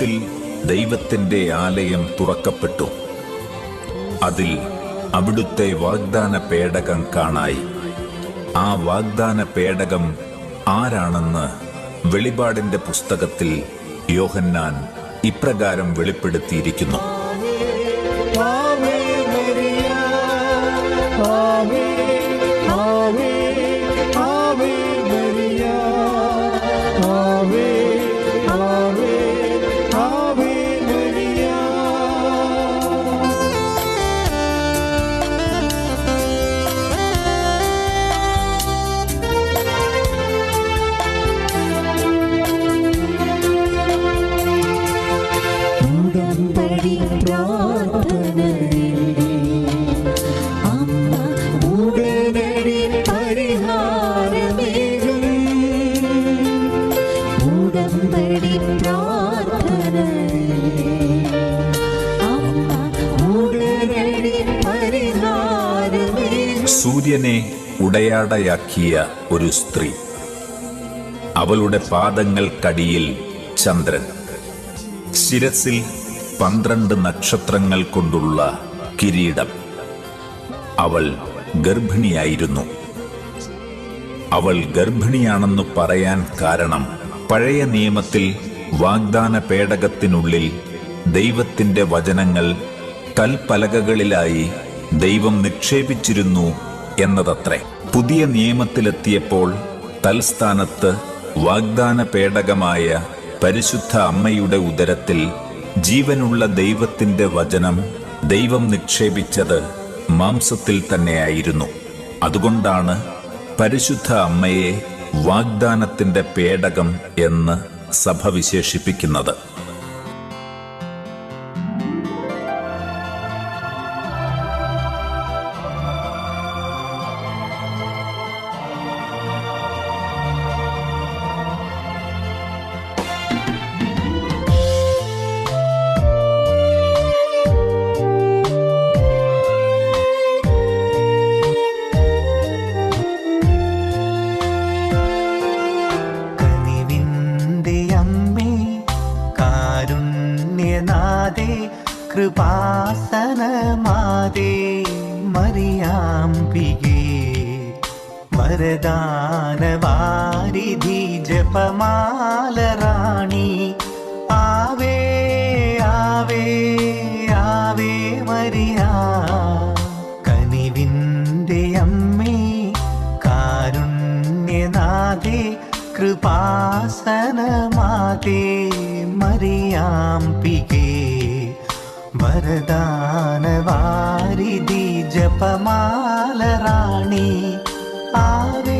സ്വർഗത്തിൽ ദൈവത്തിന്റെ ആലയം തുറക്കപ്പെട്ടു അതിൽ അവിടുത്തെ വാഗ്ദാന പേടകം കാണായി ആ വാഗ്ദാന പേടകം ആരാണെന്ന് വെളിപാടിന്റെ പുസ്തകത്തിൽ യോഹന്നാൻ ഇപ്രകാരം വെളിപ്പെടുത്തിയിരിക്കുന്നു ആമേ മരിയ ആവേ സൂര്യനെ ഉടയാടയാക്കിയ ഒരു സ്ത്രീ. അവളുടെ പാദങ്ങൾക്കടിയിൽ ചന്ദ്രൻ. ശിരസിൽ പന്ത്രണ്ട് നക്ഷത്രങ്ങൾ കൊണ്ടുള്ള കിരീടം. അവൾ ഗർഭിണിയായിരുന്നു. അവൾ ഗർഭിണിയാണെന്ന് പറയാൻ കാരണം പഴയ നിയമത്തിൽ വാഗ്ദാന പേടകത്തിനുള്ളിൽ ദൈവത്തിന്റെ വചനങ്ങൾ കൽപ്പലകകളിലായി ദൈവം നിക്ഷേപിച്ചിരുന്നു എന്നതത്രേ. പുതിയ നിയമത്തിലെത്തിയപ്പോൾ തൽസ്ഥാനത്ത് വാഗ്ദാന പേടകമായ പരിശുദ്ധ അമ്മയുടെ ഉദരത്തിൽ ജീവനുള്ള ദൈവത്തിന്റെ വചനം ദൈവം നിക്ഷേപിച്ചത് മാംസത്തിൽ തന്നെയായിരുന്നു. അതുകൊണ്ടാണ് പരിശുദ്ധ അമ്മയെ വാഗ്ദാനത്തിന്റെ പേടകം എന്ന് സഭ വിശേഷിപ്പിക്കുന്നത്. കാരുണ്യനാഥേ കൃപാസനമാതേ മറിയാംബികേ ജപമാലറാണി റാണി ആവേ ആവേ. കൃപാസനമാതേ മറിയാംബികേ വരദാനവാരിധി ജപമാലറാണി ആവേ ആവേ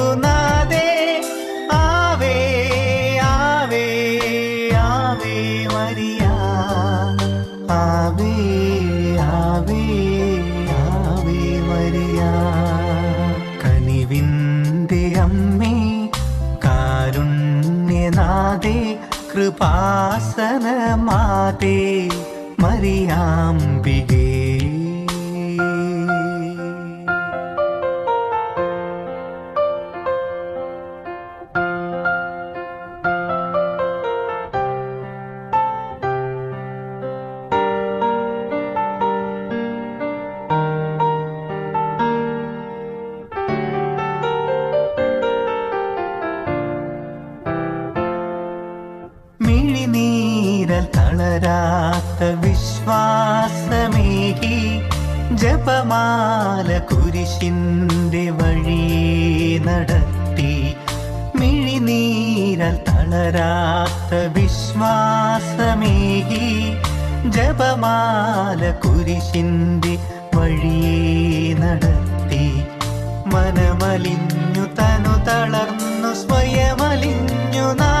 കൃപാസന മാതേ മറിയാംബികേ വിശ്വാസമേകി ജപമാല കുരിശിന്റെ വഴി നടത്തി മിഴിനീരൽ തളരാത്ത വിശ്വാസമേകി ജപമാല കുരിശിന്റെ വഴി നടത്തി. മനമലിഞ്ഞു തനു തളർന്നു സ്വയമലിഞ്ഞു നാദേ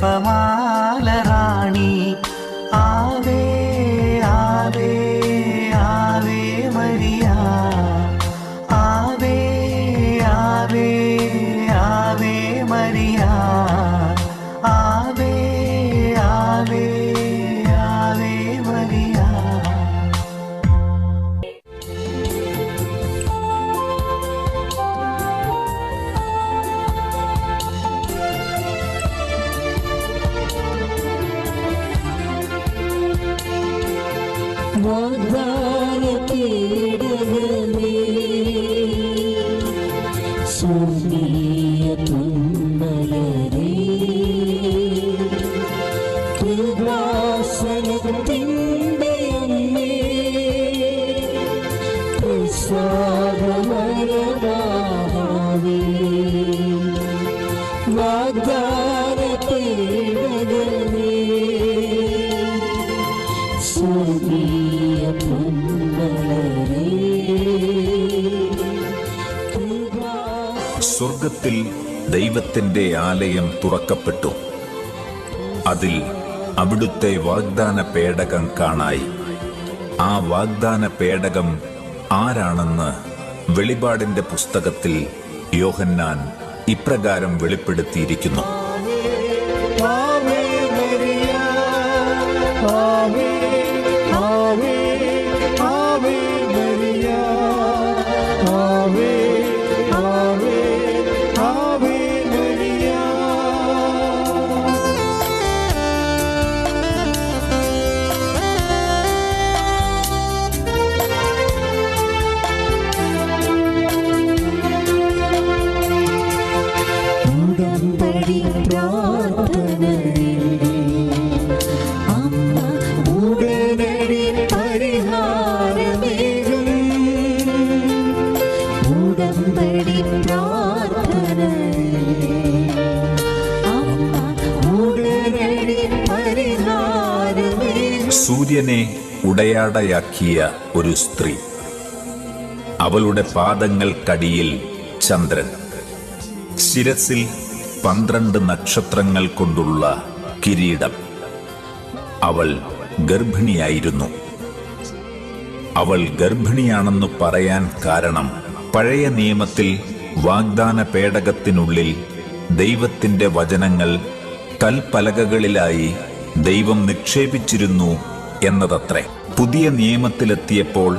ജപമാല റാണി ആവേ സ്വർഗത്തിൽ ദൈവത്തിന്റെ ആലയം തുറക്കപ്പെട്ടു. അതിൽ അവിടുത്തെ വാഗ്ദാന പേടകം കാണായി. ആ വാഗ്ദാന പേടകം ആരാണെന്ന് വെളിപാടിന്റെ പുസ്തകത്തിൽ യോഹന്നാൻ ഇപ്രകാരം വെളിപ്പെടുത്തിയിരിക്കുന്നു. ആമേ മരിയ ആമേ ആവേ സൂര്യനെ ഉടയാടയാക്കിയ ഒരു സ്ത്രീ. അവളുടെ പാദങ്ങൾക്കടിയിൽ ചന്ദ്രൻ. ശിരസിൽ പന്ത്രണ്ട് നക്ഷത്രങ്ങൾ കൊണ്ടുള്ള കിരീടം. അവൾ ഗർഭിണിയായിരുന്നു. അവൾ ഗർഭിണിയാണെന്ന് പറയാൻ കാരണം പഴയ നിയമത്തിൽ വാഗ്ദാന പേടകത്തിനുള്ളിൽ ദൈവത്തിന്റെ വചനങ്ങൾ കൽപ്പലകകളിലായി ദൈവം നിക്ഷേപിച്ചിരുന്നു എന്നതത്രേ. പുതിയ നിയമത്തിലെത്തിയപ്പോൾ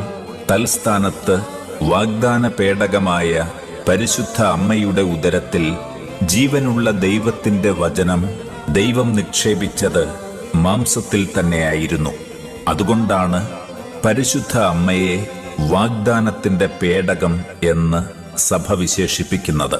തൽസ്ഥാനത്ത് വാഗ്ദാന പേടകമായ പരിശുദ്ധ അമ്മയുടെ ഉദരത്തിൽ ജീവനുള്ള ദൈവത്തിന്റെ വചനം ദൈവം നിക്ഷേപിച്ചത് മാംസത്തിൽ തന്നെയായിരുന്നു. അതുകൊണ്ടാണ് പരിശുദ്ധ അമ്മയെ വാഗ്ദാനത്തിന്റെ പേടകം എന്ന് സഭ വിശേഷിപ്പിക്കുന്നത്.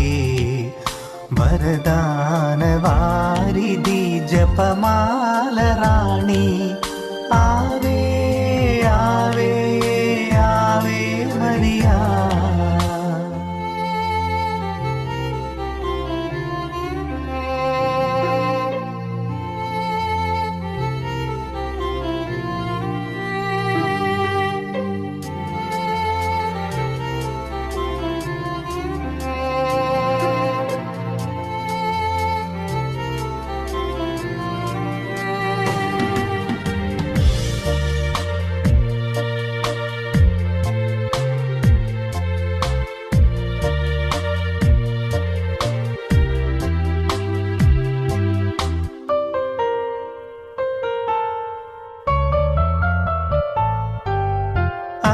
വരദാനവാരിധി ജപമാല റാണി ആവേ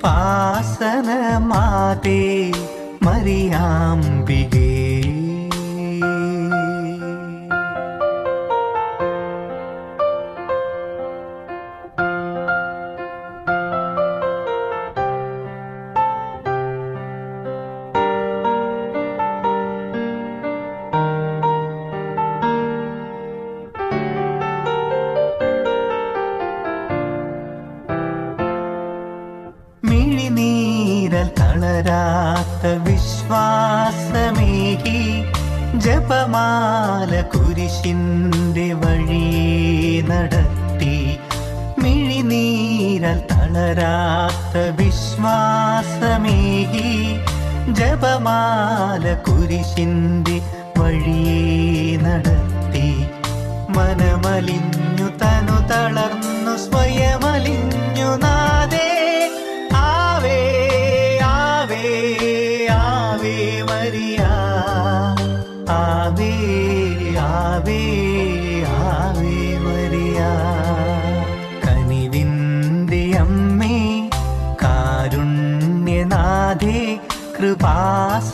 കൃപാസനമാതേ മരിയാംബികേ മിഴിനീരൽ കുരിശിന്റെ വഴി നടത്തി മിഴിനീരൽ തളരാത്ത വിശ്വാസമേകി ജപമാല കുരിശിന്റെ വഴി നടത്തി മനമലിഞ്ഞു തനു തളർന്നു സ്വയമലിഞ്ഞു നാദേ. ആവേ ആവേ ആവേ മരിയ. ആവേ. ആവേ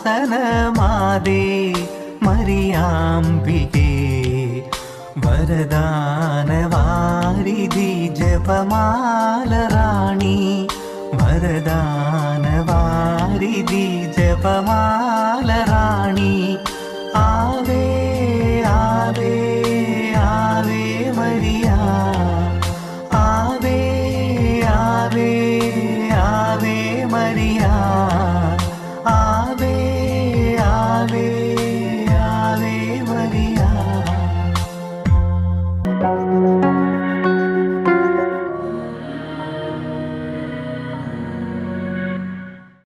കൃപാസനമാതേ മറിയാംബികേ വരദാനവാരിധി ജപമാലറാണി വരദാനവാരിധി ജപമാലറാണി